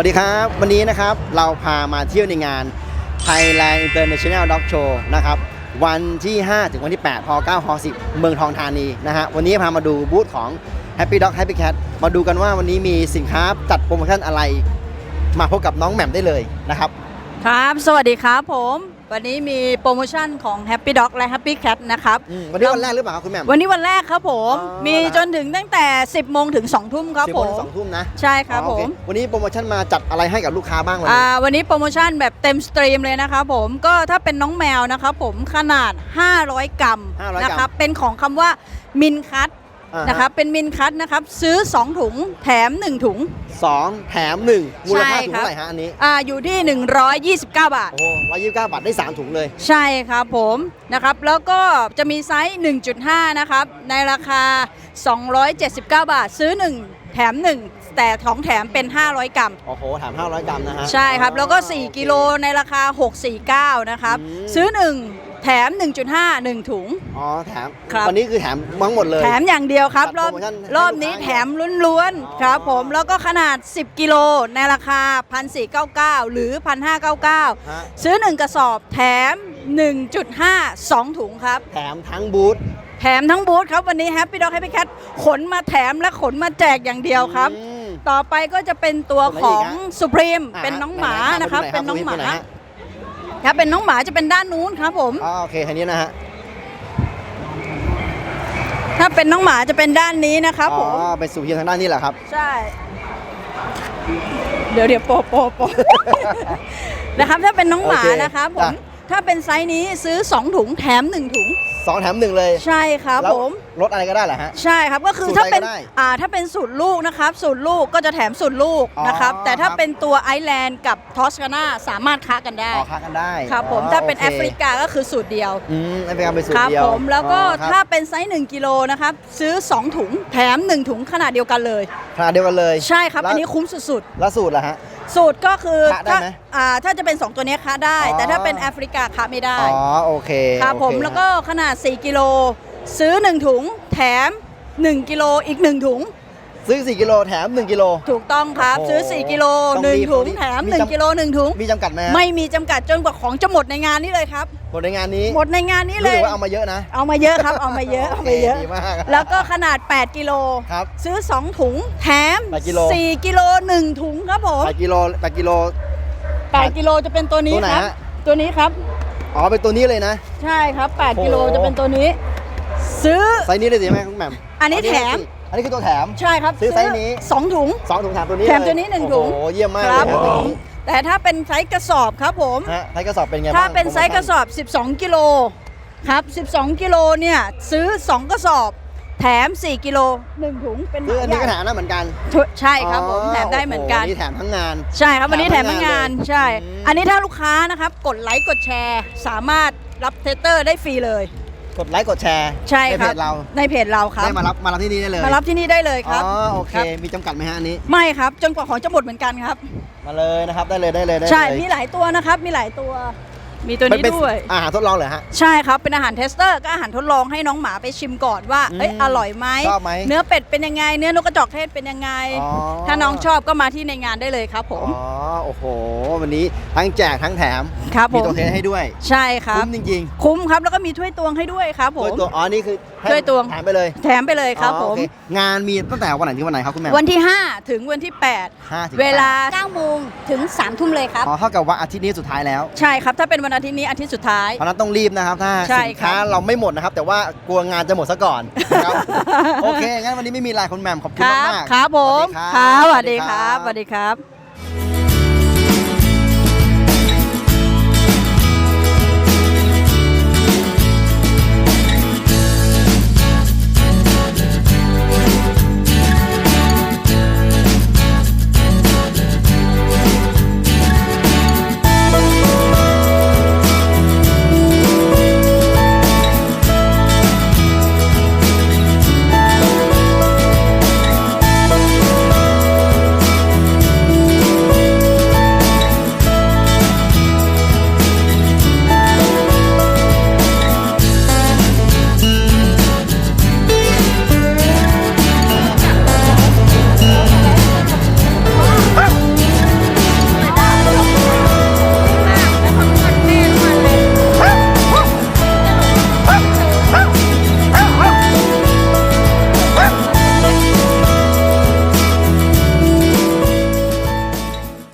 วัสดีครับ วันนี้นะครับเราพามาเที่ยวในงาน Thailand International Dog Show นะครับวันที่ 5 ถึงวันที่ 8พ9พ10 เมืองทองธานีนะฮะวันนี้พามาดูบูธของ Happy Dog Happy Cat มาดูกันว่าวันนี้มีสินค้าจัดโปรโมชั่นอะไร มาพบกับน้องแหม่มได้เลยนะครับ ครับ สวัสดีครับผม วันนี้มีโปรโมชั่นของ Happy Dog และ Happy Cat นะครับอืมวันนี้วันแรกหรือเปล่าครับคุณแหม่ม วันนี้วันแรกครับผม อ๋อ มีจนถึงตั้งแต่ 10 โมงถึง 2 ทุ่มครับสิบผโมงม ถึงสองทุ่มนะใช่ครับอ๋อผโอเม วันนี้โปรโมชั่นมาจัดอะไรให้กับลูกค้าบ้างวันอ่านี้ วันนี้โปรโมชั่นแบบเต็มสตรีมเลยนะครับผมก็ถ้าเป็นน้องแมวนะครับผมขนาด 500 กรัม500นะครับเป็นของคำว่ามินคัต อ่าฮนะครับเป็นมินคัตนะครับซื้อ 2 ถุงแถม 1 ถุง สองแถมหนึ่งมูลค่าใช่ถุงครับเท่าไหร่ฮะอันนี้ อ่าอยู่ที่ 129 บาท โอ้ร้อยยี่สิบเก้าบาทได้สามถุงเลย ใช่ครับผมนะครับแล้วก็จะมีไซส์ 1.5 นะครับ ในราคา 279 บาท ซื้อ 1 แถม 1 แต่ของแถมเป็น 500 กรัม โอ้โหถาม500 กรัมนะฮะ ใช่ครับ แล้วก็อ๋อ4กิโลในราคา 649 นะครับ อืม ซื้อ 1 แถม 1.5 1 ถุง อ๋อแถมครับ วันนี้คือแถมทั้งหมดเลย แถมอย่างเดียวครับจัดรอบโปรโมชั่นให้รอบนี้ลูกค้าแถมล้วนอ๋อ ๆครับผมแล้วก็ขนาด 10 กิโลในราคา 1,499 หรือ1,599ฮะซื้อ 1 กระสอบแถม 1.5 2 ถุงครับ แถมทั้งบูธแถมทั้งบูธครับ วันนี้ Happy Dog Happy Cat ขนมาแถมและขนมาแจกอย่างเดียวครับ อืม ต่อไปก็จะเป็นตัวตัวไหนขอีอกงฮะสุพรีมอ่าเป็นน้องหมาไหๆนะครับดูเป็นน้องหมาดูไหฮะ ถ้าเป็นน้องหมาจะเป็นด้านนู้นครับผม อ๋อโอเคทีนี้นะฮะถ้าเป็นน้องหมาจะเป็นด้านนี้นะครับอ๋ผอมเป็นสูบเพียงทางด้านนี้แหละครับ ใช่ เดี๋ยวเดี๋ยวโปะโปะโปะ นะครับ ถ้าเป็นน้องหมาโอเคนะครับผม จ้ะ ถ้าเป็นไซส์นี้ซื้อ 2 ถุงแถม 1 ถุง สองแถมหนึ่งเลยใช่ครับแล้วผมรถอะไรก็ได้เหรอฮะ ใช่ครับก็คือสูตรถ้าเป็นอะไรก็ได้อ่าถ้าเป็นสูตรลูกนะครับสูตรลูกก็จะแถมสูตรลูกอ๋อนะครับแต่ถ้าครับ เป็นตัวไอซ์แลนด์กับทอสคานาสามารถค้ากันได้ ออกค่ากันได้ครับผมอ๋อถ้าเป็นโคแอฟริกาก็คือสูตรเดียว อืมแอฟริกาเป็นสูตครรับเดียวผมแล้วก็อ๋อครับถ้าเป็นไซส์1กิโลนะครับซื้อ 2 ถุงแถม 1 ถุงขนาดเดียวกันเลย ขนาดเดียวกันเลยใช่ครับแล้วอันนี้คุ้มสุดแล้วสูตรล่ะฮะๆ สูตรก็คือค้าได้ถ้าไหม อ่าถ้าจะเป็น 2 ตัวเนี้ยค้าได้ อ๋อ แต่ถ้าเป็นแอฟริกาค้าไม่ได้อ๋อโอเคครับผมโอเแล้วก็ขนาด 4 กิโล ซื้อ 1 ถุง แถม 1 กิโลอีก 1 ถุง ซื้อ 4 กิโลแถม 1 กิโล ถูกต้องครับโอ้โหซื้อ 4 กิโลต้องรีบ1ถุงต้องรีบแถม มีจำ 1 กิโล 1 ถุง มีจำกัดไหมฮะไม่มีจำกัดจนกว่าของจะหมดในงานนี้เลยครับ หมดในงานนี้หมดในงานนี้เลรู้สึย กว่าเอามาเยอะนะเอามาเยอะครับ เอามาเยอะเอามาเยอะ โคดีมาก แล้วก็ขนาด 8 กิโล ครับซื้อ 2 ถุงแถม แปดกิโล 4 กิโล 1 ถุงครับผม 8กิโล8กิโล 8 กิโลจะเป็นตัวนี้ตัวไหนครับ ฮะ ตัวนี้ครับ อ๋อเป็นตัวนี้เลยนะ ใช่ครับ8กิโลโอ้จะเป็นตัวนี้ ซื้อ ไซส์นี้เลยสิแม่คุณแหม่มอันนี้แถม อันนี้คือตัวแถม ใช่ครับซื้อไซส์นี้สองถุงสองถุงแถมตัวนี้แถมเลยตัวนี้หนึ่งถุงโอ้โหเยี่ยมมากคเลยรับฮะผตัวมนี้แต่ถ้าเป็นไซส์กระสอบครับผมฮะไซส์กระสอบเป็นไงบ้างถ้าเป็นไซส์โปกโมระสชั่อบ 12 กิโลครับ 12 กิโลเนี่ยซื้อ 2 กระสอบ แถม 4 กิโล1ถุงเป็นหคือมาอันใหนี้ญ่ก็แถมนะเหมือนกัน ใช่ครับผมแถมได้เหมือนกันโโนี่แถมทั้งงาน ใช่ครับวันนี้แถแถมมทั้ทั้งงงางานนเลยใช่อืมอันนี้ถ้าลูกค้านะครับกดไลค์กดแชร์ สามารถรับเทสเตอร์ได้ฟรีเลย กดไลค์กดแชร์ใช่ในคเพรับจเราในเพจเราครับได้มารับมารับที่นี่ได้เลยมารับที่นี่ได้เลยคอ๋รับอโอเคครับมีจำกัดไหมฮะอันนี้ ไม่ครับจนกว่าของจะหมดเหมือนกันครับ มาเลยนะครับได้เลยได้เลยได้เลยใช่มีหลายตัวนะครับมีหลายตัว มีตัวนี้เป็ด้วย อาหารทดลองเหรอฮะ ใช่ครับ เป็นอาหารเทสเตอร์ก็อาหารทดลองให้น้องหมาไปชิมก่อนว่าอืมเอ้ยอร่อยไหม ชอบไหมเนื้อเป็ดเป็นยังไง เนื้อนกกระจอกเทศเป็นยังไง อ๋อ ถ้าน้องชอบก็มาที่ในงานได้เลยครับผมอ๋อโอ้โห วันนี้ทั้งแจกทั้งแถม ครับผมีม ตัวเทสให้ด้วย ใช่ครับ คุ้มจริงคุ้มครับ แล้วก็มีถ้วยตวงให้ด้วยครับๆผด้วยม ตัวอ๋อนี่คือให้ด้วยตวง แถมไปเลยแถมไปเลยครับอ๋อผโอมเคงานมีตั้งแต่วันไหนถึงวันไหนครับคุณแม่วันที่ 5 ถึงวันที่ ห้าถึง8 เวลาแปด9โมงถึง3ทุ่มเลยครับ อ๋อเท่ากับว่าอาทิตย์นี้สุดท้ายแล้ว ใช่ครับ ถ้าเป็นวันอาทิตย์นี้อาทิตย์สุดท้าย เพราะฉะนั้นต้องรีบนะครับ ถ้าใช่สินครับค้าเราไม่หมดนะครับ แต่ว่ากลัวงานจะหมดซะก่อนนะครับ โอเค งั้นวันนี้ไม่มีไลน์คุณแหม่มขอบคุณครับมากๆครับผมสวัสดีครับสวัสดีคครัรับบสวัสดีครับ